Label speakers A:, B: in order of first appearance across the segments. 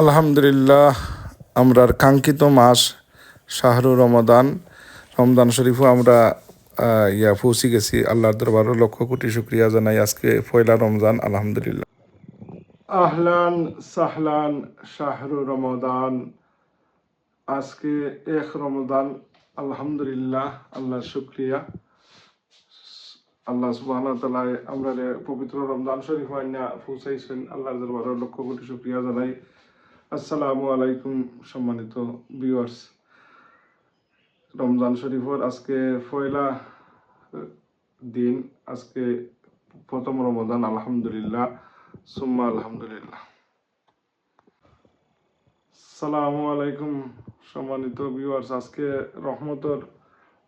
A: আলহামদুলিল্লাহ আমরার কাঙ্ক্ষিত মাস শাহরু রমাদান, রমদান শরীফও আমরা ইয়া পৌঁছে গেছি। আল্লাহর দরবারও লক্ষ কোটি শুক্রিয়া জানাই আজকে পয়লা রমজান, আলহামদুলিল্লাহ। আহলান সাহলান শাহরু রমাদান। আজকে এক রমদান, আলহামদুলিল্লাহ, আল্লাহর শুক্রিয়া। আল্লাহ সুবাহ তালায় আমরা পবিত্র রমজান শরীফ আইনা পৌঁছাইছেন। আল্লাহর দরবারের লক্ষ কোটি শুক্রিয়া জানাই। আসসালামু আলাইকুম, সম্মানিত ভিউয়ার্স রমজান শরীফর আজকে পয়লা দিন, আজকে প্রথম রমজান, আলহামদুলিল্লাহ, সুম্মা আলহামদুলিল্লাহ। সালামু আলাইকুম, সম্মানিত ভিউয়ার্স আজকে রহমতর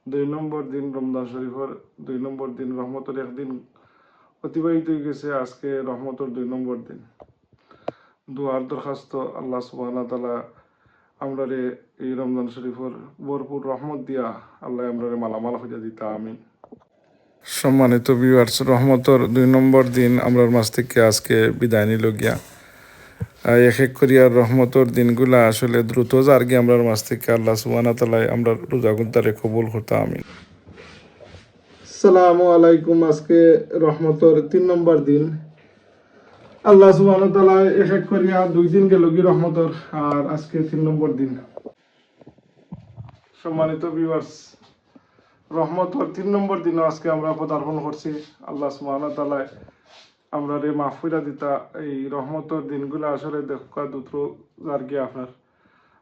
A: দুই নম্বর দিন রমজান শরীফের দুই নম্বর দিন রহমতের একদিন অতিবাহিত হয়ে গেছে আজকে রহমতের দুই নম্বর দিন। দুয়ার দরখাস্ত, আল্লাহ সুবাহ তালা আমরা রে এই রমজান শরীফের ভরপুর রহমত দিয়া আল্লাহ আমরা রে মালামাল হইয়া দিতা আমি সম্মানিত ভিউয়ার্স রহমতর দুই নম্বর দিন আমরার মাছ থেকে আজকে বিদায় নিল গিয়া। এক এক করিয়া রহমতর দিনগুলা আসলে দ্রুত যার গিয়ে আমরার মাছ থেকে আল্লাহ সুবাহ তালাই আমরা রোজা গুন্তারে কবুল হতা আমি সালামু আলাইকুম আজকে রহমতর তিন নম্বর দিন। আল্লাহ সুবহান তাআলা এক এক করিয়া দুই দিন গেল কি রহমতর, আর আজকে তিন নম্বর দিন। সম্মানিত ভিউয়ার্স রহমতর তিন নম্বর দিনও আজকে আমরা পদার্পণ করছি। আল্লাহ সুবহান তাআলা আমরা রে মাহফিরা দিতা, এই রহমতর দিনগুলো আসলে দেখা দুত্র যার গিয়ে আপনার।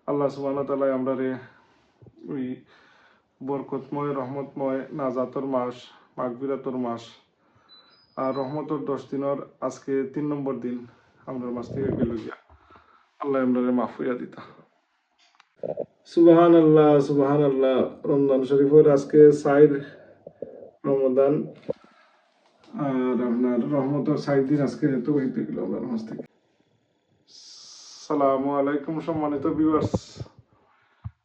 A: আল্লাহ সুবহান তাআলা আমরা রে ওই বরকতময়, রহমতময়, নাজাতর মাস মাগবিরাতর মাস আর রহমতর দশ দিনের আজকে তিন নম্বর দিন আমরা মাস থেকে গেল গিয়া আল্লাহ আমরা মাফ হইয়া দিতা। সুবাহান আল্লাহ সুবাহান আল্লাহ রমজান শরীফের আজকে সাইড রমজান। আর আপনার রহমতর সাইড দিন আজকে তো হইতে গেল আমার মাস থেকে। সালামু আলাইকুম সম্মানিত ভিউয়ার্স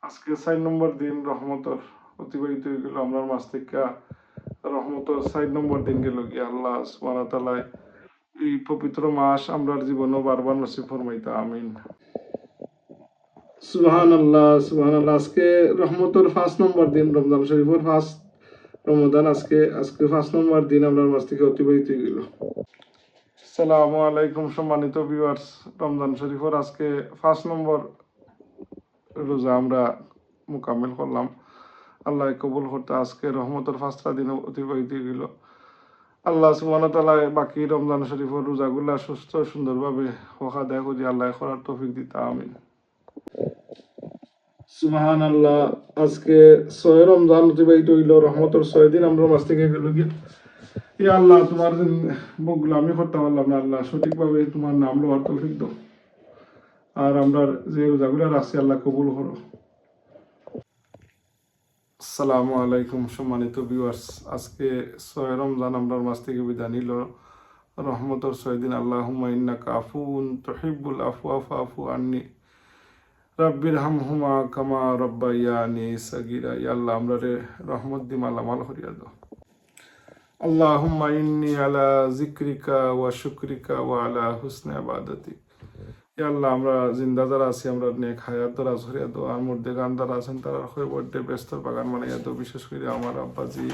A: আজকে চার নম্বর দিন রহমতর অতিবাহিত হয়ে গেল আপনার মাস থেকে। রহমতর চার নম্বর দিন গেল গিয়া আল্লাহ ওয়া এই পবিত্র মাস আমরার জীবনও বারবার নসিব ফরমাইতা আমিন। সুবহান আল্লাহ সুবহান আল্লাহ আজকে রহমতর ফার্স্ট নম্বর দিন রমজান শরীফের ফার্স্ট রমজান আজকে আজকে ফার্স্ট নম্বর দিন আপনার মাস থেকে অতিবাহিত গেল সালামু আলাইকুম সম্মানিত ভিউয়ার্স রমজান শরীফের আজকে ফার্স্ট নম্বর রোজা আমরা মোকামিল করলাম। আল্লাহ কবুল করতে আজকে রহমতের পাঁচটা দিন অতিবাহিত গেল। আল্লাহ সুবহান তাআলা বাকি রমজান শরীফের রোজাগুলা সুস্থ সুন্দরভাবে হকা দেয় করি আল্লাহ করার তৌফিক দিতা, আমিন। সুবহান আল্লাহ আজকে ছয় রমজান অতিবাহিত হইল, রহমতের ছয় দিন আমরা মাস থেকে গেল গিয়ে। ই আল্লাহ তোমার বগুলো আমি করতে পারলাম না, আল্লাহ সঠিকভাবে তোমার নাম লওয়ার তৌফিক দাও। আর আমরা যে রোজাগুলো রাখছি, আল্লাহ কবুল করো। আসসালামু আলাইকুম সম্মানিত ভিউয়ার্স আজকে ছয় রমজান আমরার মাস থেকে বিদায় নিল। রহমতর ছয় দিন আল্লাহ ইন্নাকা কাফুন তহিবুল আফু আফু আফু আন্নি। রব্বির হাম হুমা কামা রব্বাইয়ানি সাগিরা। ইয়া আল্লাহ, আমরা রে রহমত দি মালামাল হরিয়া দাও। আল্লাহুম্মা ইন্নি আলা জিক্রিকা ওয়া শুক্রিকা ওয়া আলা হুসনে আবাদতি আল্লাহ, আমরা জিন্দা যারা আছি, আমরা নেক হায়াত দ্বারা ঝরিয়া দো আর মধ্যে গান দ্বারা আছেন, তারা হয়ে বড্ডে ব্যস্ত বাগান বানাইয়া দো বিশেষ করে আমার আব্বাজি,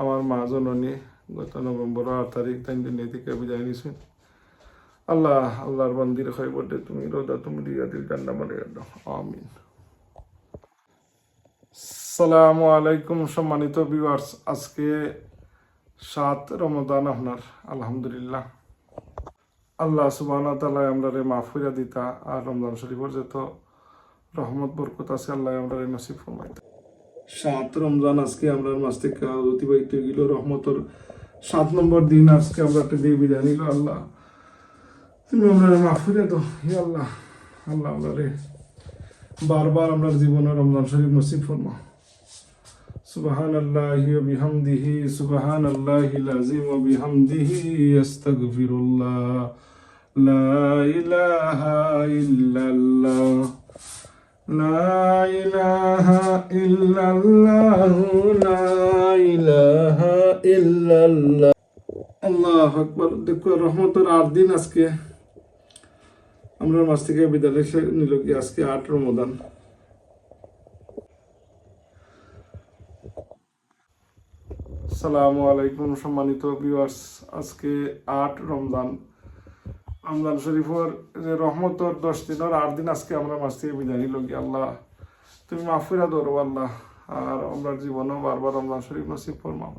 A: আমার মা জননী, গত নভেম্বর আট তারিখ, তাই দিন থেকে বিদায় নিছেন আল্লাহ, আল্লাহর মন্দির হয়ে বড্ডে তুমি রোদা তুমি দিয়া দিল জান্না বানাইয়া দাও। আমিন। সালামু আলাইকুম সম্মানিত ভিউয়ার্স আজকে সাত রমদান আপনার, আলহামদুলিল্লাহ। আল্লাহ সুবাহ তালা আমরা রে মাফ হইয়া দিতা আর রমজান শরীফের যত রহমত বরকত আছে আল্লাহ আমরা রে নসিব ফরমাইতা সাত রমজান আজকে আমরা মাস থেকে অতিবাহিত হয়ে গেল রহমতর সাত নম্বর দিন আজকে আমরা একটা দিয়ে বিদায় নিল আল্লাহ তুমি আমরা রে মাফ হইয়া দাও হে আল্লাহ আল্লাহ আমরা রে বারবার আমরা জীবনে রমজান শরীফ নসিব ফরমা سبحان الله وبحمده سبحان الله العظيم وبحمده يستغفر الله لا إله إلا الله لا إله إلا الله لا إله إلا الله আল্লাহ আকবর দেখো রহমতের আট দিন আজকে আমরা মাছ থেকে বিদায় নিল কি আজকে আট রমদান সালামু আলাইকুম সম্মানিত ভিউয়ার্স আজকে আট রমজান রমজান শরীফর যে রহমতর দশ দিনের আট দিন আজকে আমরা মাছ থেকে বিদায় নিল কি আল্লাহ। তুমি মাফিরা ধরো আল্লাহ। আর আমরা জীবনও বারবার রমজান শরীফ নসিব ফরমাও।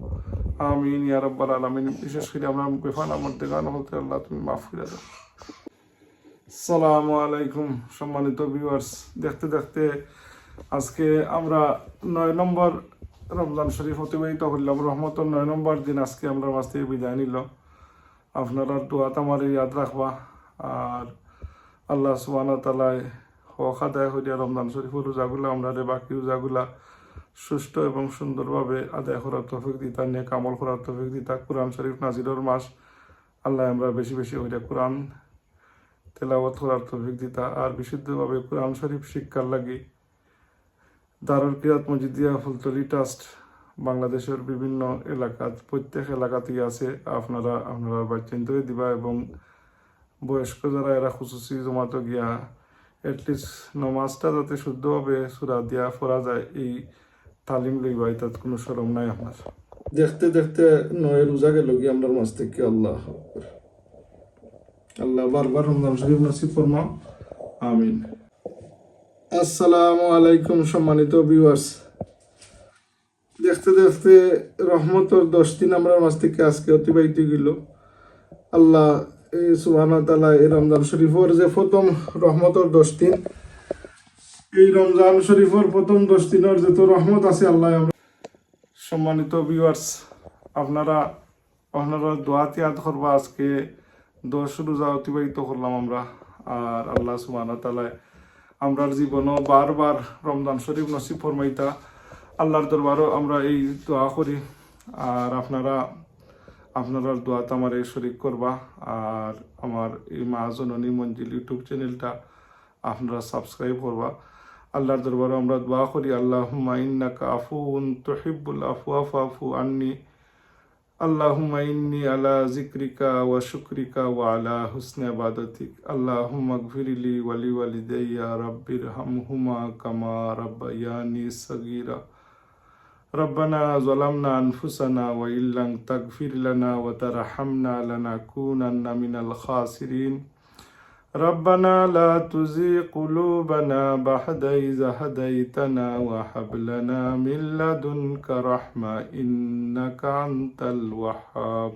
A: আমিন, ইয়া আলামিন। বিশেষ করে আমরা বেফানা মধ্যে গান হতে আল্লাহ তুমি মাফ করে দাও। সালামু আলাইকুম সম্মানিত ভিউয়ার্স দেখতে দেখতে আজকে আমরা নয় নম্বর রমজান শরীফ অতিবাহিত করলাম রহমতর নয় নম্বর দিন আজকে আমরা মাছ থেকে বিদায় নিল আপনারা দোয়াত আমার ইয়াদ রাখবা। আর আল্লাহ সুবান তালায় হক আদায় হইয়া রমজান শরীফের রোজাগুলা, আমরা বাকি রোজাগুলা সুষ্ঠু এবং সুন্দরভাবে আদায় করার তফিক দিতা, নেক আমল করার তফিক দিতা। কোরআন শরীফ নাজিরের মাস, আল্লাহ আমরা বেশি বেশি হইয়া কোরআন তেলাওয়াত করার তৌফিক দিতা। আর বিশুদ্ধভাবে কোরআন শরীফ শিক্ষার লাগি দারুল কিরাত মজিদিয়া ফুলতলি ট্রাস্ট বাংলাদেশের বিভিন্ন এলাকাত প্রত্যেক এলাকাতেই আছে। আপনারা আপনারা বাচ্চিন্তরে দিবা এবং বয়স্ক যারা, এরা খুশুসি জমাতো গিয়া এটলিস্ট নমাজটা যাতে শুদ্ধভাবে সুরা দিয়া পড়া যায়, এই তালিম লইবা, এটাত কোনো সরম নাই আপনার দেখতে দেখতে নয় রোজা গেল কি আমরা মাছ থেকে আল্লাহ আল্লাহ বারবার রমজান শরীফ নসিব ফরমা আমিন। আসসালামু আলাইকুম সম্মানিত ভিউয়ার্স দেখতে দেখতে রহমতর দশ দিন আমরা মাছ থেকে আজকে অতিবাহিত গেল আল্লাহ এই সুবহানাহু ওয়া তাআলা এই রমজান শরীফের যে প্রথম রহমতর দশ দিন এই রমজান শরীফের প্রথম দশ দিনের যত রহমত আছে আল্লাহ সম্মানিত ভিউয়ার্স আপনারা আপনারা দোয়া তিয়াদ করবা আজকে দশ রোজা অতিবাহিত করলাম আমরা। আর আল্লাহ সুবাহ তালায় আমরার জীবনও বারবার রমজান শরীফ নসিব ফরমাইতা। আল্লাহর দরবারও আমরা এই দোয়া করি আর আপনারা আপনারা দোয়াতে আমার এই শরিক করবা আর আমার এই মা জননী মঞ্জিল ইউটিউব চ্যানেলটা আপনারা সাবস্ক্রাইব করবা আল্লাহর দরবারে আমরা দোয়া করি আল্লাহ ইন্নাকা আফুন তহিবুল আফু আফু আন্নি اللهم إني على ذكرك وشكرك وعلى حسن عبادتك اللهم اغفر لي ولوالدي يا رب ارحمهما كما ربياني صغيرا ربنا ظلمنا أنفسنا وإن لم تغفر لنا وترحمنا لنكونن من الخاسرين. ربنا لا تزغ قلوبنا بعد إذ هديتنا وهب لنا من لدنك رحمة إنك أنت الوهاب.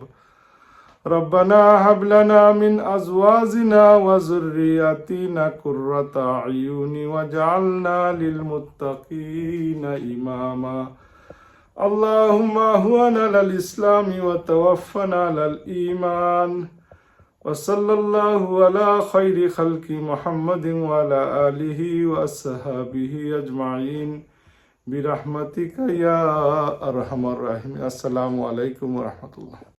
A: ربنا هب لنا من أزواجنا وذرياتنا قرة أعين واجعلنا للمتقين إماما. اللهم أهونا للإسلام وتوفنا للإيمان وصلى الله على خير خلق محمد وعلى آله وأصحابه أجمعين برحمتك يا أرحم الراحمين السلام عليكم ورحمة الله